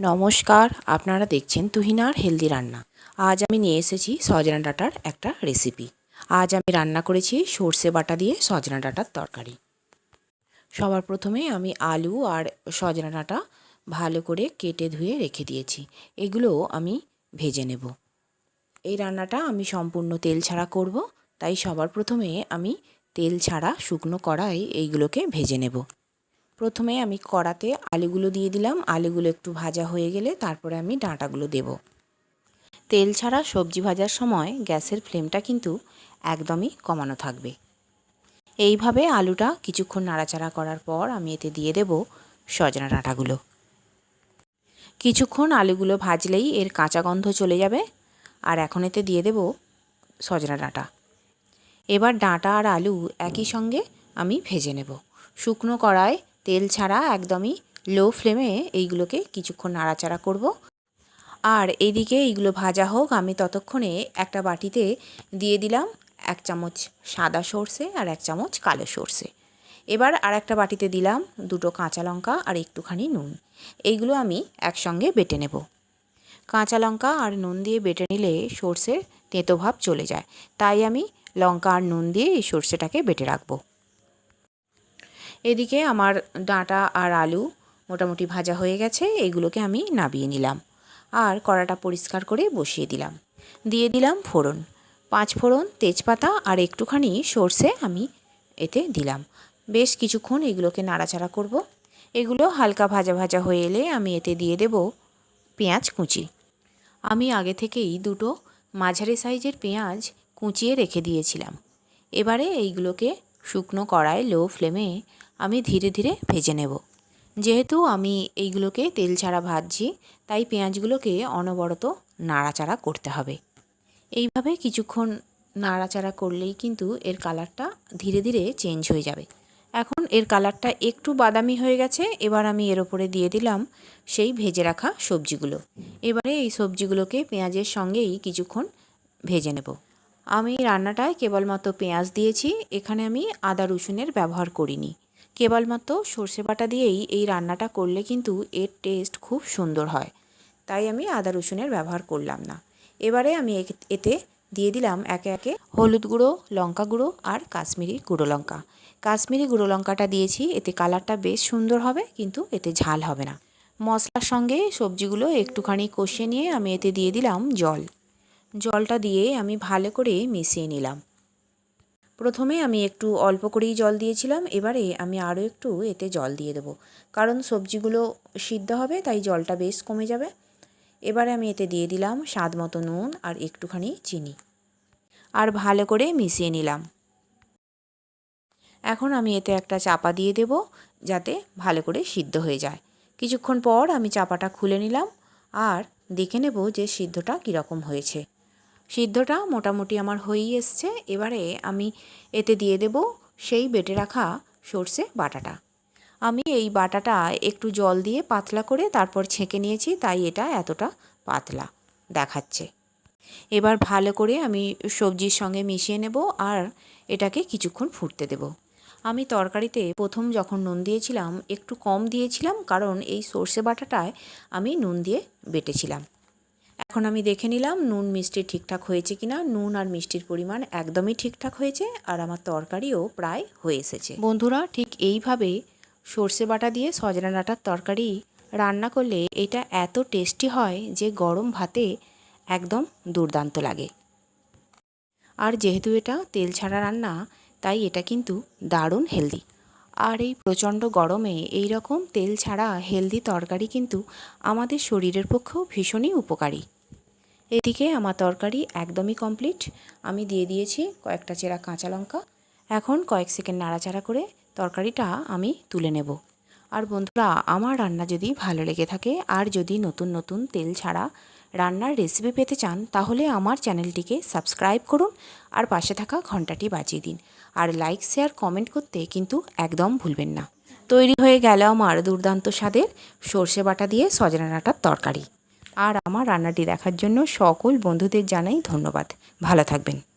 নমস্কার, আপনারা দেখছেন তুহিনার হেলদি রান্না। আজ আমি নিয়ে এসেছি সজনা ডাঁটার একটা রেসিপি আজ আমি রান্না করেছি সর্ষে বাটা দিয়ে সজনা ডাটার তরকারি। সবার প্রথমে আমি আলু আর সজনা ডাঁটা ভালো করে কেটে ধুয়ে রেখে দিয়েছি। এগুলো আমি ভেজে নেব। এই রান্নাটা আমি সম্পূর্ণ তেল ছাড়া করব, তাই সবার প্রথমে আমি তেল ছাড়া শুকনো কড়াই এইগুলোকে ভেজে নেব। প্রথমে আমি কড়াতে আলুগুলো দিয়ে দিলাম। আলুগুলো একটু ভাজা হয়ে গেলে তারপরে আমি ডাঁটাগুলো দেব। তেল ছাড়া সবজি ভাজার সময় গ্যাসের ফ্লেমটা কিন্তু একদমই কমানো থাকবে। এইভাবে আলুটা কিছুক্ষণ নাড়াচাড়া করার পর আমি এতে দিয়ে দেব সজনা ডাঁটাগুলো। কিছুক্ষণ আলুগুলো ভাজলেই এর কাঁচা গন্ধ চলে যাবে আর এখন এতে দিয়ে দেব সজনা ডাঁটা। এবার ডাঁটা আর আলু একই সঙ্গে আমি ভেজে নেব। শুকনো কড়ায় তেল ছাড়া একদমই লো ফ্লেমে এইগুলোকে কিছুক্ষণ নাড়াচাড়া করব। আর এইদিকে এইগুলো ভাজা হোক, আমি ততক্ষণে একটা বাটিতে দিয়ে দিলাম এক চামচ সাদা সর্ষে আর এক চামচ কালো সর্ষে। এবার আর একটা বাটিতে দিলাম দুটো কাঁচা লঙ্কা আর একটুখানি নুন। এইগুলো আমি একসঙ্গে বেটে নেব। কাঁচা লঙ্কা আর নুন দিয়ে বেটে নিলে সর্ষের তেঁতো ভাব চলে যায়। তাই আমি লঙ্কা আর নুন দিয়ে এই সর্ষেটাকে বেটে রাখব। এদিকে আমার ডাঁটা আর আলু মোটামুটি ভাজা হয়ে গেছে এইগুলোকে আমি নাবিয়ে নিলাম। আর কড়াটা পরিষ্কার করে বসিয়ে দিলাম। দিয়ে দিলাম ফোড়ন। পাঁচ ফোড়ন, তেজপাতা আর একটুখানি সর্ষে আমি এতে দিলাম। বেশ কিছুক্ষণ এগুলোকে নাড়াচাড়া করব। এগুলো হালকা ভাজা ভাজা হয়ে এলে আমি এতে দিয়ে দেব পেঁয়াজ কুচি। আমি আগে থেকেই দুটো মাঝারি সাইজের পেঁয়াজ কুচিয়ে রেখে দিয়েছিলাম। এবারে এইগুলোকে শুকনো কড়ায় লো ফ্লেমে আমি ধীরে ধীরে ভেজে নেব। যেহেতু আমি এইগুলোকে তেল ছাড়া ভাজছি, তাই পেঁয়াজগুলোকে অনবরত নাড়াচাড়া করতে হবে। এইভাবে কিছুক্ষণ নাড়াচাড়া করলেই কিন্তু এর কালারটা ধীরে ধীরে চেঞ্জ হয়ে যাবে। এখন এর কালারটা একটু বাদামি হয়ে গেছে, এবার আমি এর ওপরে দিয়ে দিলাম সেই ভেজে রাখা সবজিগুলো। এবারে এই সবজিগুলোকে পেঁয়াজের সঙ্গেই কিছুক্ষণ ভেজে নেব। আমি রান্নাটায় কেবলমাত্র পেঁয়াজ দিয়েছি, এখানে আমি আদা রসুনের ব্যবহার করিনি। কেবলমাত্র সর্ষে বাটা দিয়েই এই রান্নাটা করলে কিন্তু এর টেস্ট খুব সুন্দর হয়। তাই আমি আদা রসুনের ব্যবহার করলাম না। এবারে আমি এতে দিয়ে দিলাম একে একে হলুদ গুঁড়ো, লঙ্কা গুঁড়ো আর কাশ্মীরি গুঁড়ো লঙ্কা। কাশ্মীরি গুঁড়ো লঙ্কাটা দিয়েছি, এতে কালারটা বেশ সুন্দর হবে কিন্তু এতে ঝাল হবে না। মশলার সঙ্গে সবজিগুলো একটুখানি কষিয়ে নিয়ে আমি এতে দিয়ে দিলাম জল। জলটা দিয়ে আমি ভালো করে মিশিয়ে নিলাম। প্রথমে আমি একটু অল্প করেই জল দিয়েছিলাম, এবারে আমি আরও একটু এতে জল দিয়ে দেবো। কারণ সবজিগুলো সিদ্ধ হবে, তাই জলটা বেশ কমে যাবে। এবারে আমি এতে দিয়ে দিলাম স্বাদ মতো নুন আর একটুখানি চিনি। আর ভালো করে মিশিয়ে নিলাম। এখন আমি এতে একটা চাপা দিয়ে দেব, যাতে ভালো করে সিদ্ধ হয়ে যায়। কিছুক্ষণ পর আমি চাপাটা খুলে নিলাম, আর দেখে নেব যে সিদ্ধটা কীরকম হয়েছে। সিদ্ধটা মোটামুটি আমার হয়েই এসছে। এবারে আমি এতে দিয়ে দেব সেই বেটে রাখা সর্ষে বাটাটা। আমি এই বাটাটা একটু জল দিয়ে পাতলা করে তারপর ছেঁকে নিয়েছি, তাই এটা এতটা পাতলা দেখাচ্ছে। এবার ভালো করে আমি সবজির সঙ্গে মিশিয়ে নেব আর এটাকে কিছুক্ষণ ফুটতে দেব। আমি তরকারিতে প্রথম যখন নুন দিয়েছিলাম, একটু কম দিয়েছিলাম কারণ এই সর্ষে বাটাটায় আমি নুন দিয়ে বেটেছিলাম। এখন আমি দেখে নিলাম নুন মিষ্টি ঠিকঠাক হয়েছে কি না নুন আর মিষ্টির পরিমাণ একদমই ঠিকঠাক হয়েছে আর আমার তরকারিও প্রায় হয়ে এসেছে। বন্ধুরা, ঠিক এইভাবে সর্ষে বাটা দিয়ে সজনা ডাঁটার তরকারি রান্না করলে এটা এত টেস্টি হয় যে গরম ভাতে একদম দুর্দান্ত লাগে। আর যেহেতু এটা তেল ছাড়া রান্না, তাই এটা কিন্তু দারুণ হেলদি। আর এই প্রচণ্ড গরমে এই রকম তেল ছাড়া হেলদি তরকারি কিন্তু আমাদের শরীরের পক্ষেও ভীষণই উপকারী। এদিকে আমার তরকারি একদমই কমপ্লিট আমি দিয়ে দিয়েছি কয়েকটা চেরা কাঁচা লঙ্কা। এখন কয়েক সেকেন্ড নাড়াচাড়া করে তরকারিটা আমি তুলে নেব। আর বন্ধুরা, আমার রান্না যদি ভালো লেগে থাকে, আর যদি নতুন নতুন তেল ছাড়া রান্নার রেসিপি পেতে চান, তাহলে আমার চ্যানেলটিকে সাবস্ক্রাইব করুন আর পাশে থাকা ঘন্টাটি বাজিয়ে দিন। আর লাইক শেয়ার কমেন্ট করতে কিন্তু একদম ভুলবেন না। তৈরি হয়ে গেল আমার দুর্দান্ত স্বাদের সর্ষে বাটা দিয়ে সজনা ডাঁটার তরকারি। আর আমার রান্নাটি দেখার জন্য সকল বন্ধুদের জানাই ধন্যবাদ। ভালো থাকবেন।